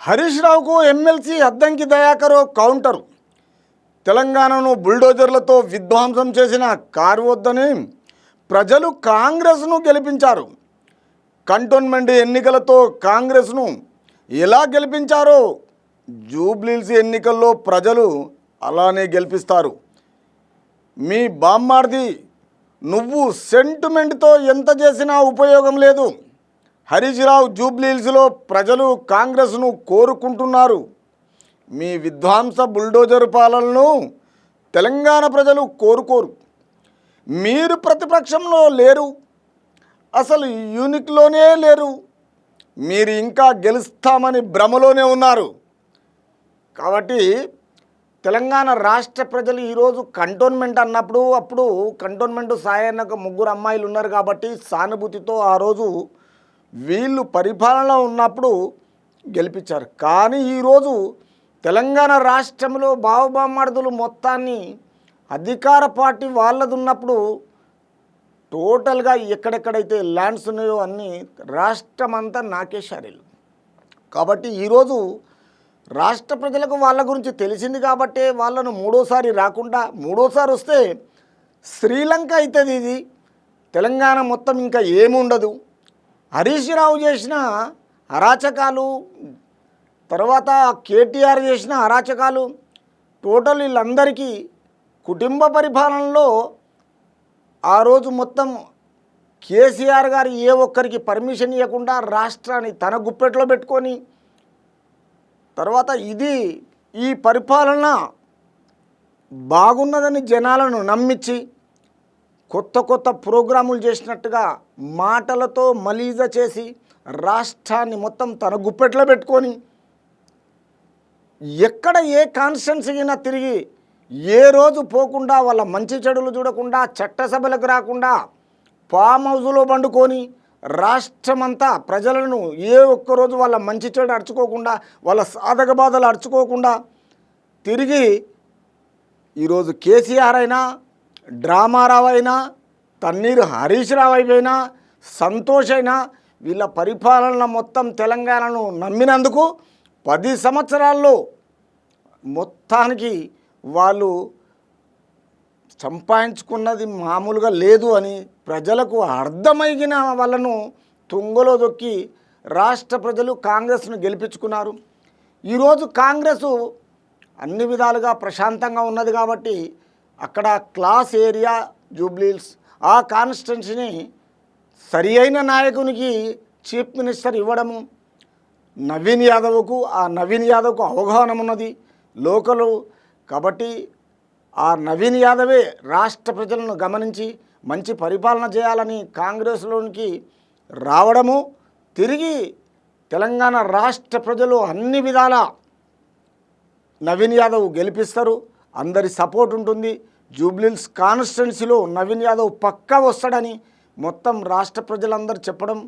హరీష్ రావుకు MLC Addanki దయాకరో counter. తెలంగాణను బుల్డోజర్లతో విధ్వంసం చేసిన కారు వద్దని ప్రజలు కాంగ్రెస్ను గెలిపించారు. కంటోన్మెంట్ ఎన్నికలతో కాంగ్రెస్ను ఎలా గెలిపించారో జూబ్లీల్స్ ఎన్నికల్లో ప్రజలు అలానే గెలిపిస్తారు. మీ బామ్మార్ది నువ్వు సెంటిమెంట్తో ఎంత చేసినా ఉపయోగం లేదు. హరీష్ రావు జూబ్లీహిల్స్లో ప్రజలు కాంగ్రెస్ను కోరుకుంటున్నారు. మీ విధ్వంస బుల్డోజర్ పాలనను తెలంగాణ ప్రజలు కోరుకోరు. మీరు ప్రతిపక్షంలో లేరు. అసలు యూనిట్లోనే లేరు. మీరు ఇంకా గెలుస్తామని భ్రమలోనే ఉన్నారు. కాబట్టి తెలంగాణ రాష్ట్ర ప్రజలు ఈరోజు కంటోన్మెంట్ అన్నప్పుడు అప్పుడు కంటోన్మెంట్ సాయన్నకు ముగ్గురు అమ్మాయిలు ఉన్నారు కాబట్టి సానుభూతితో ఆ రోజు వీళ్ళు పరిపాలనలో ఉన్నప్పుడు గెలిపించారు. కానీ ఈరోజు తెలంగాణ రాష్ట్రంలో బావబామార్దులు మొత్తాన్ని అధికార పార్టీ వాళ్ళది ఉన్నప్పుడు టోటల్గా ఎక్కడెక్కడైతే ల్యాండ్స్ ఉన్నాయో అన్నీ రాష్ట్రం అంతా నాకేశారు వీళ్ళు. కాబట్టి ఈరోజు రాష్ట్ర ప్రజలకు వాళ్ళ గురించి తెలిసింది కాబట్టే వాళ్ళను మూడోసారి రాకుండా మూడోసారి వస్తే శ్రీలంక అవుతుంది ఇది. తెలంగాణ మొత్తం ఇంకా ఏముండదు. హరీష్ రావు చేసిన అరాచకాలు తర్వాత కేటీఆర్ చేసిన అరాచకాలు టోటల్ వీళ్ళందరికీ కుటుంబ పరిపాలనలో ఆ రోజు మొత్తం కేసీఆర్ గారు ఏ ఒక్కరికి పర్మిషన్ ఇవ్వకుండా రాష్ట్రాన్ని తన గుప్పెట్లో పెట్టుకొని తర్వాత ఇది ఈ పరిపాలన బాగున్నదని జనాలను నమ్మించి కొత్త కొత్త ప్రోగ్రాములు చేసినట్టుగా మాటలతో మలీజ చేసి రాష్ట్రాన్ని మొత్తం తన గుప్పెట్లో పెట్టుకొని ఎక్కడ ఏ కాన్స్టెన్సీ అయినా తిరిగి ఏ రోజు పోకుండా వాళ్ళ మంచి చెడులు చూడకుండా చట్టసభలకు రాకుండా ఫామ్ హౌస్లో పండుకొని రాష్ట్రమంతా ప్రజలను ఏ ఒక్కరోజు వాళ్ళ మంచి చెడు అడుచుకోకుండా వాళ్ళ సాధక బాధలు అడుచుకోకుండా తిరిగి ఈరోజు కేసీఆర్ అయినా డ్రామారావు అయినా తన్నీరు హరీష్ రావు అయిపోయినా సంతోష్ అయినా వీళ్ళ పరిపాలన మొత్తం తెలంగాణను నమ్మినందుకు పది సంవత్సరాల్లో మొత్తానికి వాళ్ళు సంపాదించుకున్నది మామూలుగా లేదు అని ప్రజలకు అర్థమైన వాళ్ళను తుంగలో దొక్కి రాష్ట్ర ప్రజలు కాంగ్రెస్ను గెలిపించుకున్నారు. ఈరోజు కాంగ్రెసు అన్ని విధాలుగా ప్రశాంతంగా ఉన్నది కాబట్టి అక్కడ క్లాస్ ఏరియా జూబ్లీల్స్. ఆ కాన్స్టిట్యున్సీని సరి అయిన నాయకునికి చీఫ్ మినిస్టర్ ఇవ్వడము నవీన్ యాదవ్కు ఆ నవీన్ యాదవ్కు అవగాహన ఉన్నది లోకలు. కాబట్టి ఆ నవీన్ యాదవే రాష్ట్ర ప్రజలను గమనించి మంచి పరిపాలన చేయాలని కాంగ్రెస్లోనికి రావడము తిరిగి తెలంగాణ రాష్ట్ర ప్రజలు అన్ని విధాల నవీన్ యాదవ్ గెలిపిస్తారు. అందరి సపోర్ట్ ఉంటుంది. జూబ్లీల్స్ కాన్స్టిట్యున్సీలో నవీన్ యాదవ్ పక్కా వస్తాడని మొత్తం రాష్ట్ర ప్రజలందరూ చెప్పడం.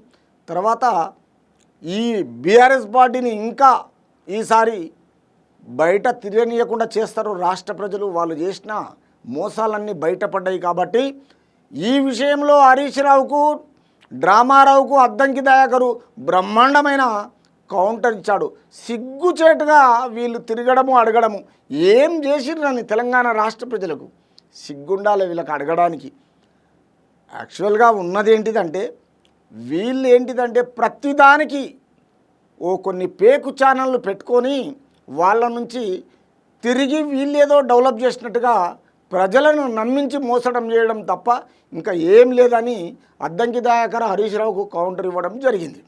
తర్వాత ఈ బీఆర్ఎస్ పార్టీని ఇంకా ఈసారి బయట తిరగనీయకుండా చేస్తారు రాష్ట్ర ప్రజలు. వాళ్ళు చేసిన మోసాలన్నీ బయటపడ్డాయి కాబట్టి ఈ విషయంలో హరీష్ రావుకు డ్రామారావుకు అద్దంకి దయాకరు బ్రహ్మాండమైన కౌంటర్ ఇచ్చాడు. సిగ్గుచేటుగా వీళ్ళు తిరగడము అడగడము. ఏం చేసిరని తెలంగాణ రాష్ట్ర ప్రజలకు? సిగ్గుండాలి వీళ్ళకి అడగడానికి. యాక్చువల్గా ఉన్నది ఏంటిదంటే వీళ్ళు ఏంటిదంటే ప్రతిదానికి ఓ కొన్ని పేకు ఛానళ్ళు పెట్టుకొని వాళ్ళ నుంచి తిరిగి వీళ్ళేదో డెవలప్ చేసినట్టుగా ప్రజలను నమ్మించి మోసడం చేయడం తప్ప ఇంకా ఏం లేదని అద్దంకి దయాకర్ హరీష్ రావుకు కౌంటర్ ఇవ్వడం జరిగింది.